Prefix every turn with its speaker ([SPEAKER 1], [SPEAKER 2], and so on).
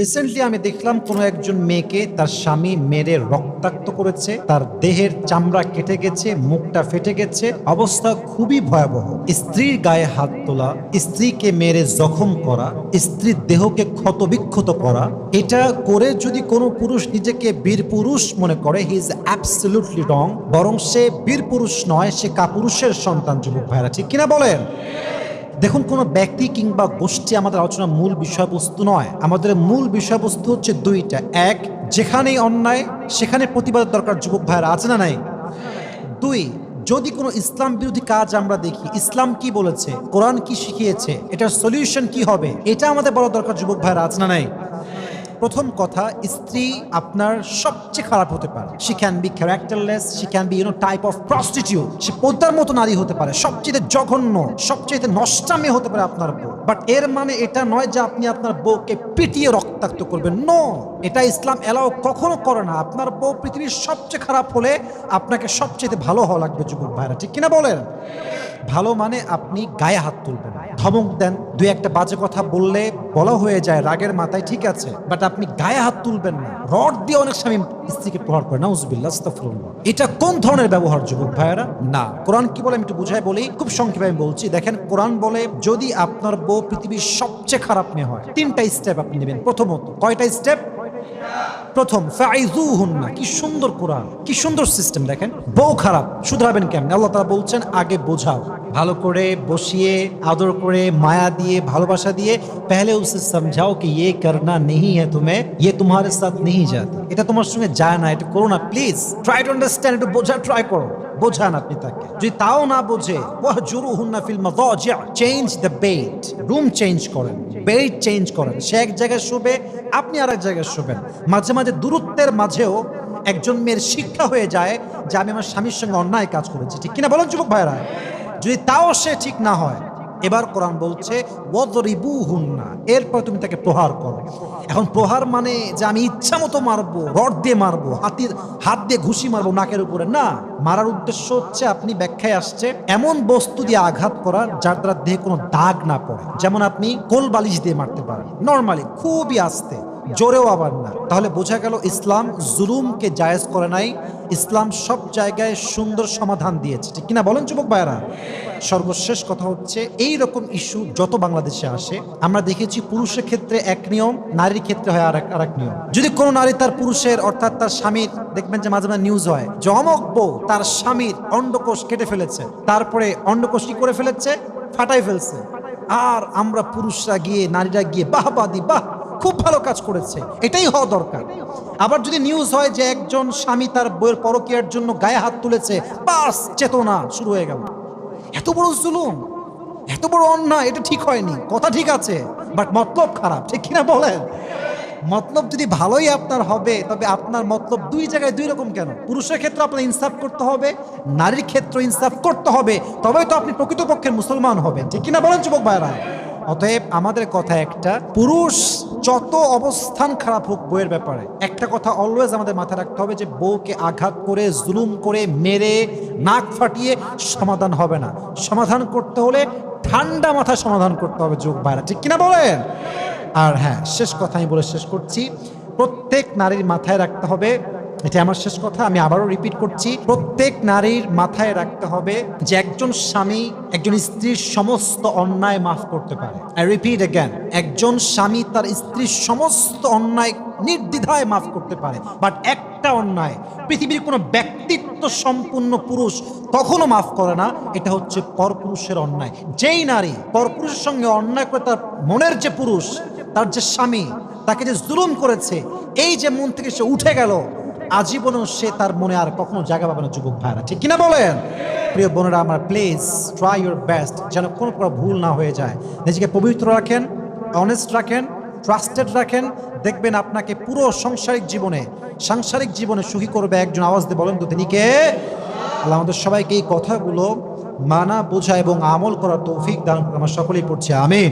[SPEAKER 1] Recently আমি দেখলাম কোনো একজন মেয়েকে তার স্বামী মেরে রক্তাক্ত করেছে, তার দেহের চামড়া কেটে গেছে, মুখটা ফেটে গেছে, অবস্থা খুবই ভয়াবহ। স্ত্রীর গায়ে হাত তোলা, স্ত্রীকে মেরে জখম করা, স্ত্রীর দেহকে ক্ষতবিক্ষত করা, এটা করে যদি কোনো পুরুষ নিজেকে বীর পুরুষ মনে করে হি ইজ অ্যাবসলিউটলি রং বরং সে বীর পুরুষ নয়, সে কাপুরুষের সন্তান, যুবক ভাইরা ঠিক কিনা বলেন? দেখুন, কোনো ব্যক্তি কিংবা গোষ্ঠী আমাদের আলোচনার মূল বিষয়বস্তু নয়। আমাদের মূল বিষয়বস্তু হচ্ছে দুইটা। এক, যেখানেই অন্যায়, সেখানে প্রতিবাদের দরকার, যুবক ভাইয়ের, আছে না নাই? দুই, যদি কোনো ইসলাম বিরোধী কাজ আমরা দেখি, ইসলাম কি বলেছে, কোরআন কি শিখিয়েছে, এটার সলিউশন কি হবে, এটা আমাদের বড় দরকার, যুবক ভাইয়ের, আছে না নাই? প্রথম কথা, স্ত্রী আপনার সবচেয়ে খারাপ হতে পারে। She can be characterless she can be you know type of prostitute সে পদ্মার মতো নারী হতে পারে, সবচেয়ে জঘন্য, সবচেয়ে নষ্টামে হতে পারে আপনার বউ বাট এর মানে এটা নয় যে আপনি আপনার বউকে পিটিয়ে রক্তাক্ত করবেন। নো এটা ইসলাম এলাও কখনো করে না। আপনার বউ পৃথিবীর সবচেয়ে খারাপ হলে আপনাকে সবচেয়ে ভালো হওয়া লাগবে, যুবক ভাইরা। ঠিক কিনা বলেন? ভালো মানে আপনি গায়ে হাত তুলবেন। ধমক দেন, দুই একটা বাজে কথা বললে বলা হয়ে যায় রাগের মাথায়, ঠিক আছে বাট আপনি গায়ে হাত তুলবেন না। রড দিয়ে অনেক স্বামী স্ত্রীকে প্রহার করে আস্তাগফিরুল্লাহ। এটা কোন ধরনের ব্যবহার, যুবক ভাইয়েরা? না, কোরআন কি বলে আমি একটু বুঝাই বলি, খুব সংক্ষেপে আমি বলছি। দেখেন, কোরআন বলে যদি আপনার বউ পৃথিবীর সবচেয়ে খারাপ মেয়ে হয়, তিনটা স্টেপ আপনি নেবেন। প্রথমত, কয়টা স্টেপ প্রথম কি সুন্দর কোরআন, কি সুন্দর সিস্টেম, দেখেন। বউ খারাপ, শুধরাবেন কেমন? আল্লাহ তারা বলছেন, আগে বোঝাও। ভালো করে বসিয়ে, আদর করে, মায়া দিয়ে, ভালোবাসা দিয়ে, পেহলে উসে সমঝাও কি ইয়ে করনা নেই হ্যাঁ তুমি ইয়ে তোমার সাথ নেই যাতে এটা তোমার সঙ্গে যায় না, এটা করো না, প্লিজ। ট্রাই টু আন্ডারস্ট্যান্ড একটু বোঝা ট্রাই করো। বোঝান আপনি তাকে যদি তাও না বোঝে ওয়াহ জুরু হুন্না ফিল্মা change the bedroom change করেন। বেড চেঞ্জ করেন। সে এক জায়গায় শুবে, আপনি আর এক জায়গায় শুবেন। মাঝে মাঝে দূরত্বের মাঝেও একজন মেয়ের শিক্ষা হয়ে যায় যে, আমি আমার স্বামীর সঙ্গে অন্যায় কাজ করেছি। ঠিক কিনা বলেন যুবক ভাইরা যদি তাও সে ঠিক না হয় এবার কোরআন বলছে ওয়াদরিবু হুন্না এরপর তুমি তাকে প্রহার করো। এখন প্রহার মানে যে আমি ইচ্ছা মতো মারবো, রড দিয়ে মারবো, হাতির হাত দিয়ে ঘুষি মারবো নাকের উপরে। না, মারার উদ্দেশ্য হচ্ছে আপনি ব্যাখ্যায় আসছে, এমন বস্তু দিয়ে আঘাত করার যার দ্বারা দেহে কোনো দাগ না পড়ে। যেমন আপনি কোল বালিশ দিয়ে মারতে পারেন। নর্মালি, খুবই আস্তে। জোরেও আবার না। তাহলে বোঝা গেল ইসলাম জুলুমকে জায়েজ করে নাই। ইসলাম সব জায়গায় সুন্দর সমাধান দিয়েছে। ঠিক কিনা বলেন যুবক ভাইরা সর্বশেষ কথা হচ্ছে এই রকম ইস্যু যত বাংলাদেশে আসে, আমরা দেখেছি পুরুষের ক্ষেত্রে এক নিয়ম, নারীর ক্ষেত্রে হয় আর এক নিয়ম। যদি কোনো নারী তার পুরুষের, অর্থাৎ তার স্বামীর, দেখবেন যে মাঝে মাঝে নিউজ হয়, যে অমক বউ তার স্বামীর অন্ডকোষ কেটে ফেলেছে। তারপরে অন্ডকোষ কি করে ফেলেছে? ফাটাই ফেলছে। আর আমরা পুরুষরা গিয়ে, নারীরা গিয়ে বাহ বাদি বাহ খুব ভালো কাজ করেছে। এটাই হওয়া দরকার। আবার যদি নিউজ হয় যে একজন স্বামী তার বইয়ের পরকীয়ার জন্য গায়ে হাত তুলেছে, বাস, চেতনা শুরু হয়ে গেল। এত বড় জুলুম, এত বড় অন্যায়, এটা ঠিক হয়নি। কথা ঠিক আছে বাট মতলব খারাপ, ঠিক কিনা বলেন? মতলব যদি ভালোই আপনার হবে, তবে আপনার মতলব দুই জায়গায় দুই রকম কেন? পুরুষের ক্ষেত্রে আপনার ইনসাফ করতে হবে, নারীর ক্ষেত্রে ইনসাফ করতে হবে, তবেই তো আপনি প্রকৃতপক্ষের মুসলমান হবেন, ঠিক কিনা বলেন, যুবক ভাইরা অতএব আমাদের কথা একটা, পুরুষ যত অবস্থান খারাপ হোক বইয়ের ব্যাপারে, একটা কথা অলওয়েজ আমাদের মাথায় রাখতে হবে যে বউকে আঘাত করে, জুলুম করে, মেরে, নাক ফাটিয়ে সমাধান হবে না। সমাধান করতে হলে ঠান্ডা মাথায় সমাধান করতে হবে যোগ ভাইরা, ঠিক কিনা বলেন? আর হ্যাঁ শেষ কথা আমি বলে শেষ করছি। প্রত্যেক নারীর মাথায় রাখতে হবে এটা আমার শেষ কথা, আমি আবারও রিপিট করছি। প্রত্যেক নারীর মাথায় রাখতে হবে যে একজন স্বামী একজন স্ত্রীর সমস্ত অন্যায় মাফ করতে পারে। আই রিপিট অ্যাগেন একজন স্বামী তার স্ত্রীর সমস্ত অন্যায় নির্দ্বিধায় মাফ করতে পারে। বাট একটা অন্যায়, পৃথিবীর কোনো ব্যক্তিত্ব সম্পূর্ণ পুরুষ কখনো মাফ করে না, এটা হচ্ছে পরপুরুষের অন্যায়। যেই নারী পরপুরুষের সঙ্গে অন্যায় করে তার মনের যে পুরুষ, তার যে স্বামী, তাকে যে জুলুম করেছে, এই যে মন থেকে সে উঠে গেল আজীবনও সে তার মনে আর কখনো জায়গা পাবে না, যুবক ভাইরা। ঠিক কিনা বলেন? প্রিয় বোনেরা, আমার প্লিজ ট্রাই ইউর বেস্ট যেন কোনো প্রকার ভুল না হয়ে যায়। নিজেকে পবিত্র রাখেন অনেস্ট রাখেন ট্রাস্টেড রাখেন। দেখবেন আপনাকে পুরো সাংসারিক জীবনে সাংসারিক জীবনে সুখী করবে একজন। আওয়াজ দিয়ে বলেন তো তিনি কে? আল্লাহ আমাদের সবাইকে এই কথাগুলো মানা, বোঝা এবং আমল করার তৌফিক দান আমরা সকলেই পড়ছি, আমিন।